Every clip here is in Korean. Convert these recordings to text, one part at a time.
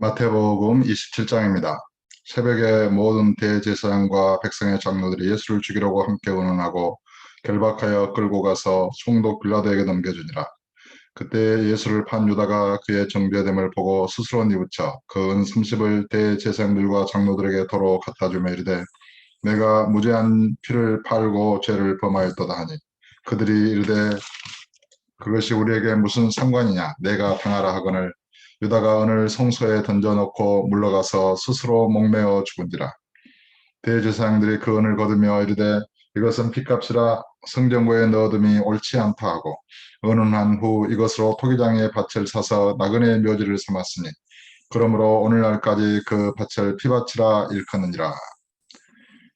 마태복음 27장입니다. 새벽에 모든 대제사장과 백성의 장로들이 예수를 죽이려고 함께 의논하고 결박하여 끌고 가서 총독 빌라도에게 넘겨주니라. 그때 예수를 판 유다가 그의 정죄됨을 보고 스스로 뉘우쳐 그은 30을 대제사장들과 장로들에게 도로 갖다 주며 이르되 내가 무죄한 피를 팔고 죄를 범하였도다 하니 그들이 이르되 그것이 우리에게 무슨 상관이냐 내가 당하라 하거늘 유다가 은을 성소에 던져놓고 물러가서 스스로 목매어 죽은지라. 대제사장들이 그 은을 거두며 이르되 이것은 피값이라 성전부에 넣어둠이 옳지 않다 하고 은은한 후 이것으로 토기장의 밭을 사서 나그네의 묘지를 삼았으니 그러므로 오늘날까지 그 밭을 피밭이라 일컫느니라.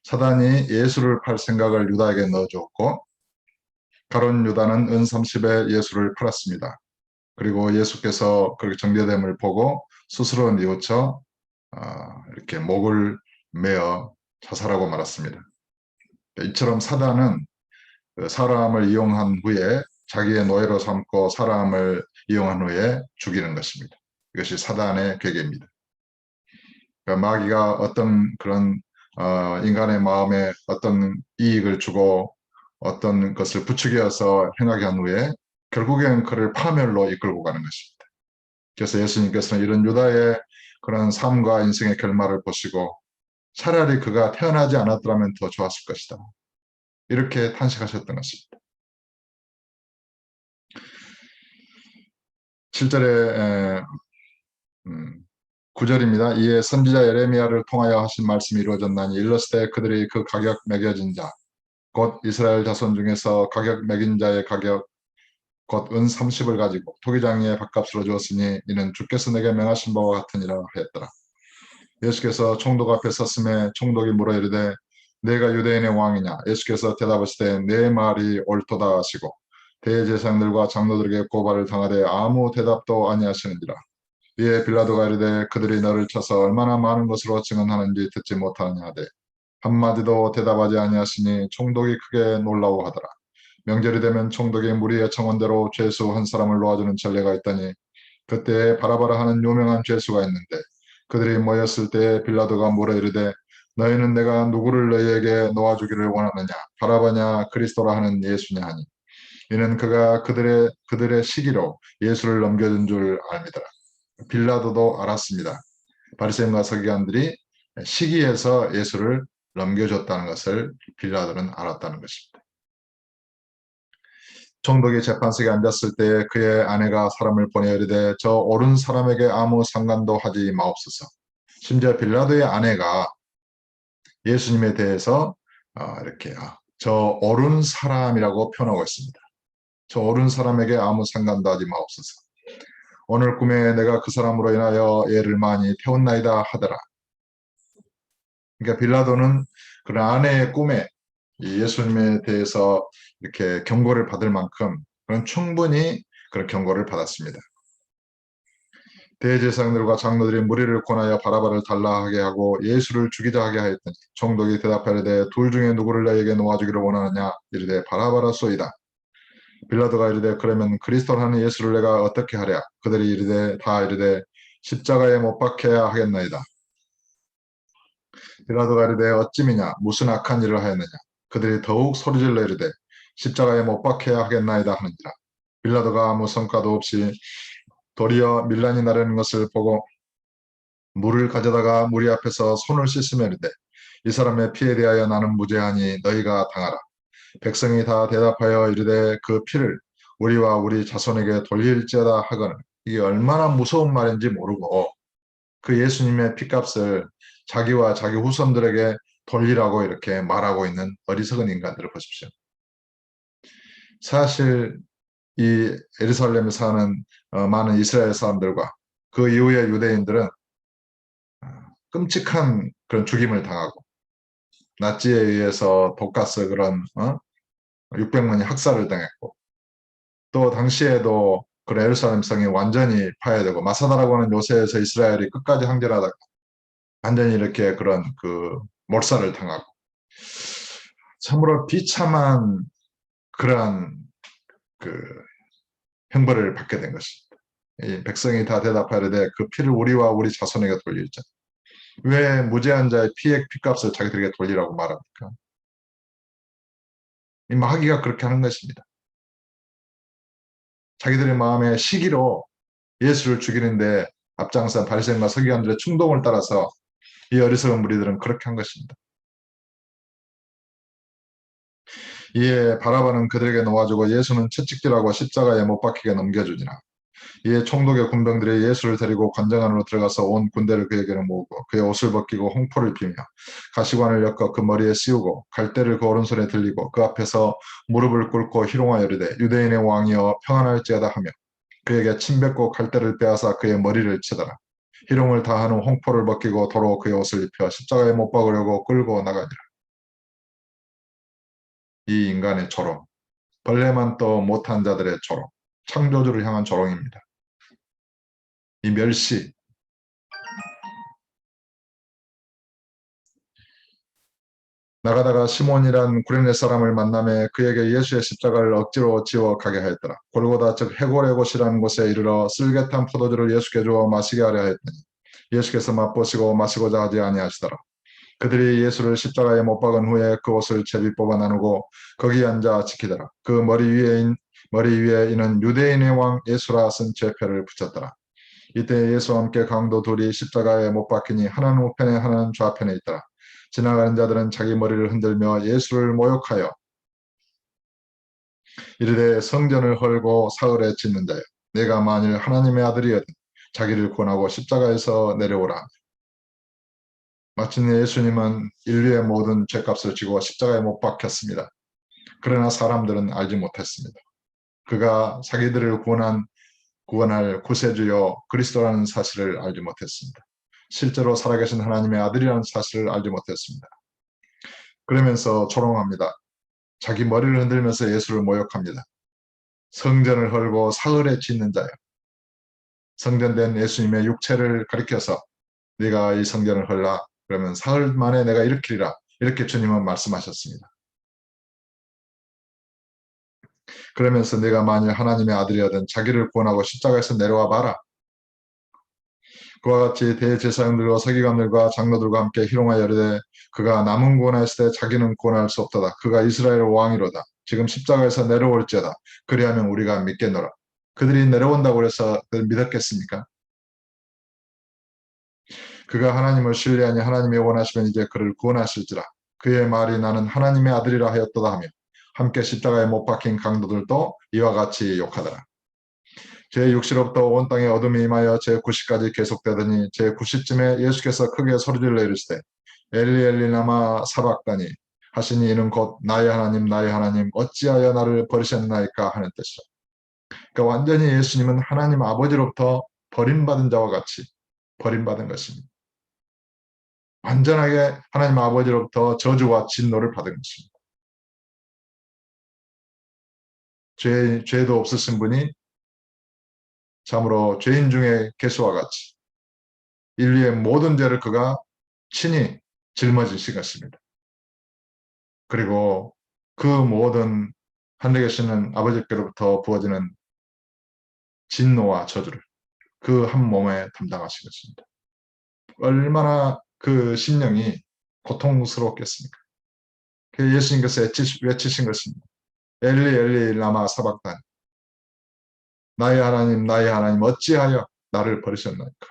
사단이 예수를 팔 생각을 유다에게 넣어주었고 가론 유다는 은 30에 예수를 팔았습니다. 그리고 예수께서 그렇게 정죄됨을 보고 스스로 뉘우쳐 어, 이렇게 목을 메어 자살하고 말았습니다. 이처럼 사단은 그 사람을 이용한 후에 자기의 노예로 삼고 사람을 이용한 후에 죽이는 것입니다. 이것이 사단의 괴계입니다. 그러니까 마귀가 어떤 그런 어, 인간의 마음에 어떤 이익을 주고 어떤 것을 부추겨서 행하게 한 후에 결국엔 그를 파멸로 이끌고 가는 것입니다. 그래서 예수님께서는 이런 유다의 그런 삶과 인생의 결말을 보시고 차라리 그가 태어나지 않았더라면 더 좋았을 것이다. 이렇게 탄식하셨던 것입니다. 7절에 음, 9절입니다. 이에 선지자 예레미야를 통하여 하신 말씀이 이루어졌나니 일렀을 때 그들이 그 가격 매겨진 자, 곧 이스라엘 자손 중에서 가격 매긴 자의 가격 곧 은 30을 가지고 토기장에 밥값으로 주었으니 이는 주께서 내게 명하신 바와 같으니라 하였더라. 예수께서 총독 앞에 섰음에 총독이 물어 이르되 내가 유대인의 왕이냐? 예수께서 대답하시되 내 말이 옳도다 하시고 대제사장들과 장로들에게 고발을 당하되 아무 대답도 아니하시는지라. 이에 빌라도가 이르되 그들이 너를 쳐서 얼마나 많은 것으로 증언하는지 듣지 못하느냐 하되 한마디도 대답하지 아니하시니 총독이 크게 놀라워하더라 명절이 되면 총독이 무리의 청원대로 죄수 한 사람을 놓아주는 전례가 있다니 그때 바라바라 하는 유명한 죄수가 있는데 그들이 모였을 때 빌라도가 물어 이르되 너희는 내가 누구를 너희에게 놓아주기를 원하느냐 바라바냐 그리스도라 하는 예수냐 하니 이는 그가 그들의 그들의 시기로 예수를 넘겨준 줄 압니다. 빌라도도 알았습니다. 바리새인과 서기관들이 시기에서 예수를 넘겨줬다는 것을 빌라도는 알았다는 것입니다. 총독이 재판석에 앉았을 때 그의 아내가 사람을 보내 이르되 저 옳은 사람에게 아무 상관도 하지 마옵소서. 심지어 빌라도의 아내가 예수님에 대해서 어, 이렇게 저 옳은 사람이라고 표현하고 있습니다. 저 옳은 사람에게 아무 상관도 하지 마옵소서. 오늘 꿈에 내가 그 사람으로 인하여 얘를 많이 태웠나이다 하더라. 그러니까 빌라도는 그런 아내의 꿈에 예수님에 대해서 이렇게 경고를 받을 만큼 그런 충분히 그런 경고를 받았습니다. 대제사장들과 장로들이 무리를 권하여 바라바를 달라하게 하고 예수를 죽이자 하게 하였더니 총독이 대답하려되 둘 중에 누구를 너에게 놓아주기를 원하느냐 이르되 바라바라 쏘이다. 빌라도가 이르되 그러면 그리스도라는 예수를 내가 어떻게 하랴 그들이 이르되 다 이르되 십자가에 못 박혀야 하겠나이다. 빌라도가 이르되 어찌미냐 무슨 악한 일을 하였느냐 그들이 더욱 소리질러 이르되 십자가에 못 박혀야 하겠나이다 하는지라. 빌라도가 아무 성과도 없이 도리어 밀란이 나려는 것을 보고 물을 가져다가 무리 앞에서 손을 씻으며 이르되 이 사람의 피에 대하여 나는 무죄하니 너희가 당하라. 백성이 다 대답하여 이르되 그 피를 우리와 우리 자손에게 돌릴지어다 하거늘. 이게 얼마나 무서운 말인지 모르고 그 예수님의 피값을 자기와 자기 후손들에게 돌리라고 이렇게 말하고 있는 어리석은 인간들을 보십시오. 사실 이 에르살렘에 사는 어, 많은 이스라엘 사람들과 그 이후의 유대인들은 어, 끔찍한 그런 죽임을 당하고 나치에 의해서 독가스 그런 어? 600만이 학살을 당했고 또 당시에도 그 에르살렘 성이 완전히 파괴되고 마사다라고 하는 요새에서 이스라엘이 끝까지 항전하다가 완전히 이렇게 그런 그 몰살을 당하고 참으로 비참한 그러한 그 형벌을 받게 된 것입니다. 이 백성이 다 대답하려되 그 피를 우리와 우리 자손에게 돌리자. 왜 무죄한 자의 피의 피값을 자기들에게 돌리라고 말합니까? 이 마귀가 그렇게 하는 것입니다. 자기들의 마음에 시기로 예수를 죽이는데 앞장선 바리새인과 서기관들의 충동을 따라서 이 어리석은 무리들은 그렇게 한 것입니다. 이에 바라바는 그들에게 놓아주고 예수는 채찍질하고 십자가에 못 박히게 넘겨주니라. 이에 총독의 군병들이 예수를 데리고 관장 안으로 들어가서 온 군대를 그에게로 모으고 그의 옷을 벗기고 홍포를 피며 가시관을 엮어 그 머리에 씌우고 갈대를 그 오른손에 들리고 그 앞에서 무릎을 꿇고 희롱하여 이르되 유대인의 왕이여 평안할지어다 하며 그에게 침 뱉고 갈대를 빼앗아 그의 머리를 치더라. 희롱을 다하는 홍포를 벗기고 도로 그의 옷을 입혀 십자가에 못 박으려고 끌고 나가니라. 이 인간의 조롱, 벌레만 또 못한 자들의 조롱, 창조주를 향한 조롱입니다. 이 멸시, 나가다가 시몬이란 구레네 사람을 만남에 그에게 예수의 십자가를 억지로 지워 가게 하였더라. 골고다 즉 해골의 곳이라는 곳에 이르러 쓸개탄 포도주를 예수께 주어 마시게 하려 했더니 예수께서 맛보시고 마시고자 하지 아니하시더라. 그들이 예수를 십자가에 못 박은 후에 그 옷을 제비 뽑아 나누고 거기 앉아 지키더라. 그 머리 위에 인, 머리 위에 이는 유대인의 왕 예수라 쓴 죄패를 붙였더라. 이때 예수와 함께 강도 둘이 십자가에 못 박히니 하나는 우편에 하나는 좌편에 있더라. 지나가는 자들은 자기 머리를 흔들며 예수를 모욕하여 이르되 성전을 헐고 사흘에 짓는 자여 내가 만일 하나님의 아들이여든 자기를 권하고 십자가에서 내려오라 마침내 예수님은 인류의 모든 죄값을 지고 십자가에 못 박혔습니다. 그러나 사람들은 알지 못했습니다. 그가 자기들을 구원한 구원할 구세주요 그리스도라는 사실을 알지 못했습니다. 실제로 살아계신 하나님의 아들이라는 사실을 알지 못했습니다. 그러면서 조롱합니다. 자기 머리를 흔들면서 예수를 모욕합니다. 성전을 헐고 사흘에 짓는 자요. 성전된 예수님의 육체를 가리켜서 네가 이 성전을 헐라 그러면 사흘 만에 내가 일으키리라 이렇게 주님은 말씀하셨습니다. 그러면서 내가 만일 하나님의 아들이라든 자기를 구원하고 십자가에서 내려와 봐라. 그와 같이 대제사장들과 서기관들과 장로들과 함께 희롱하여 이르되 그가 남은 구원하였을 때 자기는 구원할 수 없도다. 그가 이스라엘 왕이로다. 지금 십자가에서 내려올지어다. 그리하면 우리가 믿겠노라. 그들이 내려온다고 해서 믿었겠습니까? 그가 하나님을 신뢰하니 하나님이 원하시면 이제 그를 구원하실지라. 그의 말이 나는 하나님의 아들이라 하였도다 하며 함께 십자가에 못 박힌 강도들도 이와 같이 욕하더라. 제6시로부터 온 땅에 어둠이 임하여 제9시까지 계속되더니 제9시쯤에 예수께서 크게 소리질러 이르시되 엘리 엘리 나마 사박다니 하시니 이는 곧 나의 하나님 나의 하나님 어찌하여 나를 버리셨나이까 하는 뜻이라. 그러니까 완전히 예수님은 하나님 아버지로부터 버림받은 자와 같이 버림받은 것입니다. 완전하게 하나님 아버지로부터 저주와 진노를 받은 것입니다. 죄, 죄도 없으신 분이 참으로 죄인 중에 개수와 같이 인류의 모든 죄를 그가 친히 짊어지신 것입니다. 그리고 그 모든 하늘에 계시는 아버지께로부터 부어지는 진노와 저주를 그 한 몸에 담당하신 것입니다. 얼마나 그 심령이 고통스러웠겠습니까? 그 예수님께서 외치신 것입니다. 엘리 엘리 라마 사박단 나의 하나님 나의 하나님 어찌하여 나를 버리셨나이까?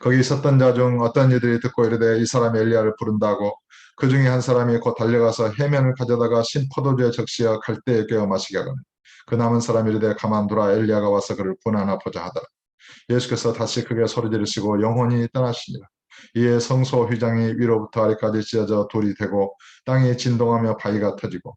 거기 있었던 자 중 어떤 이들이 듣고 이르되 이 사람이 엘리야를 부른다고 그 중에 한 사람이 곧 달려가서 해면을 가져다가 신 포도주에 적시어 갈대에 깨어 마시게 하거늘 그 남은 사람이 이르되 가만두라 엘리야가 와서 그를 구하나 보자 하더라. 예수께서 다시 크게 소리 지르시고 영혼이 떠나시니라. 이에 성소 휘장이 위로부터 아래까지 찢어져 돌이 되고 땅이 진동하며 바위가 터지고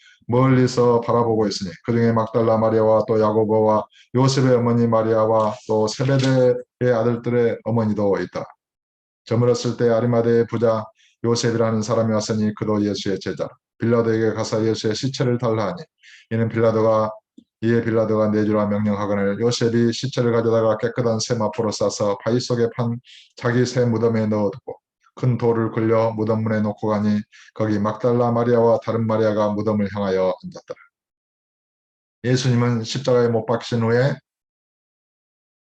멀리서 바라보고 있으니 그 중에 막달라 마리아와 또 야고보와 요셉의 어머니 마리아와 또 세베대의 아들들의 어머니도 있다. 저물었을 때 아리마대의 부자 요셉이라는 사람이 왔으니 그도 예수의 제자 빌라도에게 가서 예수의 시체를 달라 하니 이는 빌라도가 이에 빌라도가 내주라 명령하거늘 요셉이 시체를 가져다가 깨끗한 세마포로 싸서 바위 속에 판 자기 새 무덤에 넣어두고 큰 돌을 굴려 무덤 문에 놓고 가니 거기 막달라 마리아와 다른 마리아가 무덤을 향하여 앉았더라. 예수님은 십자가에 못 박힌 후에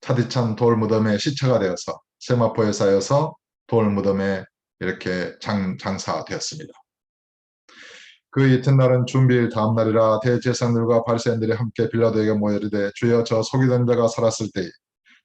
차디찬 돌 무덤에 시체가 되어서 세마포에 쌓여서 돌 무덤에 이렇게 장, 장사되었습니다. 그 이튿날은 준비일 다음 날이라 대제사장들과 바리새인들이 함께 빌라도에게 모여 이르되 주여 저 속이던 자가 살았을 때에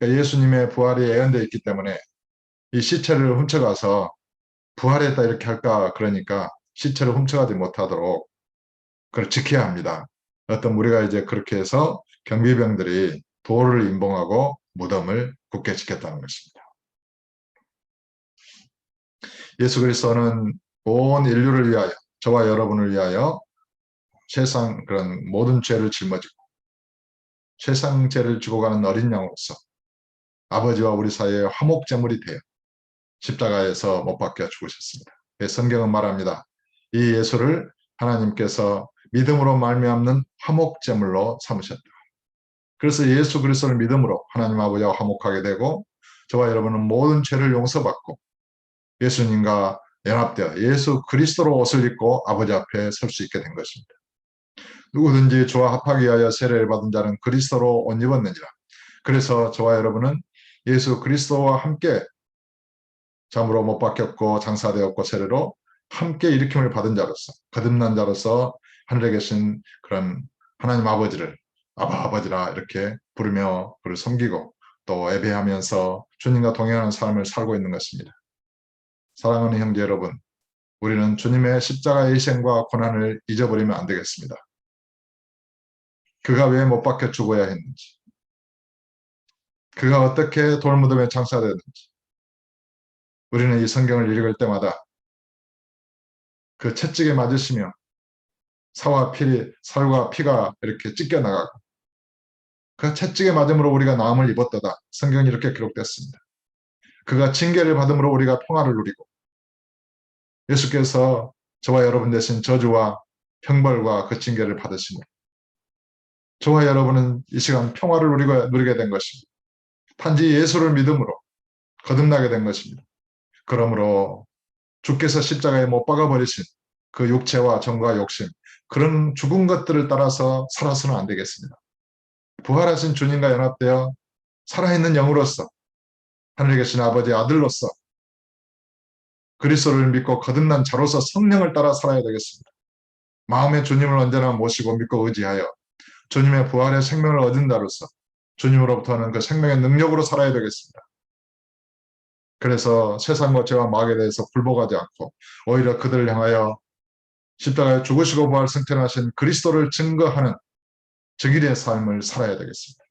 그러니까 예수님의 부활이 예언되어 있기 때문에 이 시체를 훔쳐가서 부활했다 이렇게 할까 그러니까 시체를 훔쳐가지 못하도록 그걸 지켜야 합니다. 어떤 우리가 이제 그렇게 해서 경비병들이 돌을 임봉하고 무덤을 굳게 지켰다는 것입니다. 예수 그리스도는 온 인류를 위하여 저와 여러분을 위하여 세상 그런 모든 죄를 짊어지고 세상 죄를 지고 가는 어린 양으로서 아버지와 우리 사이의 화목제물이 되어 십자가에서 못 박혀 죽으셨습니다. 예, 성경은 말합니다. 이 예수를 하나님께서 믿음으로 말미암는 화목제물로 삼으셨다. 그래서 예수 그리스도를 믿음으로 하나님 아버지와 화목하게 되고 저와 여러분은 모든 죄를 용서받고 예수님과 연합되어 예수 그리스도로 옷을 입고 아버지 앞에 설 수 있게 된 것입니다. 누구든지 저와 합하기 위하여 세례를 받은 자는 그리스도로 옷 입었느니라. 그래서 저와 여러분은 예수 그리스도와 함께 잠으로 못 박혔고 장사되었고 세례로 함께 일으킴을 받은 자로서 거듭난 자로서 하늘에 계신 그런 하나님 아버지를 아바 아버지라 이렇게 부르며 그를 섬기고 또 예배하면서 주님과 동행하는 삶을 살고 있는 것입니다. 사랑하는 형제 여러분, 우리는 주님의 십자가의 희생과 고난을 잊어버리면 안 되겠습니다. 그가 왜 못 박혀 죽어야 했는지, 그가 어떻게 돌무덤에 장사되는지, 우리는 이 성경을 읽을 때마다 그 채찍에 맞으시며 사와 피, 살과 피가 이렇게 찢겨 나가고 그 채찍에 맞음으로 우리가 나음을 입었다다. 성경이 이렇게 기록됐습니다. 그가 징계를 받음으로 우리가 평화를 누리고 예수께서 저와 여러분 대신 저주와 형벌과 그 징계를 받으심으로 저와 여러분은 이 시간 평화를 누리게 된 것입니다. 단지 예수를 믿음으로 거듭나게 된 것입니다. 그러므로 주께서 십자가에 못 박아버리신 그 육체와 정과 욕심 그런 죽은 것들을 따라서 살아서는 안 되겠습니다. 부활하신 주님과 연합되어 살아있는 영으로서 하늘에 계신 아버지의 아들로서 그리스도를 믿고 거듭난 자로서 성령을 따라 살아야 되겠습니다. 마음의 주님을 언제나 모시고 믿고 의지하여 주님의 부활의 생명을 얻은 자로서 주님으로부터는 그 생명의 능력으로 살아야 되겠습니다. 그래서 세상과 죄와 마귀에 대해서 굴복하지 않고 오히려 그들을 향하여 십자가에 죽으시고 부활 승천하신 그리스도를 증거하는 정일의 삶을 살아야 되겠습니다.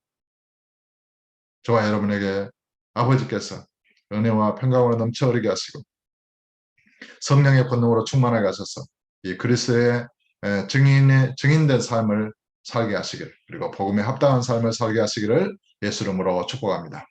저와 여러분에게 아버지께서 은혜와 평강으로 넘쳐 흐르게 하시고 성령의 권능으로 충만하게 하셔서 이 그리스도의 증인의 증인된 삶을 살게 하시길 그리고 복음에 합당한 삶을 살게 하시기를 예수 이름으로 축복합니다.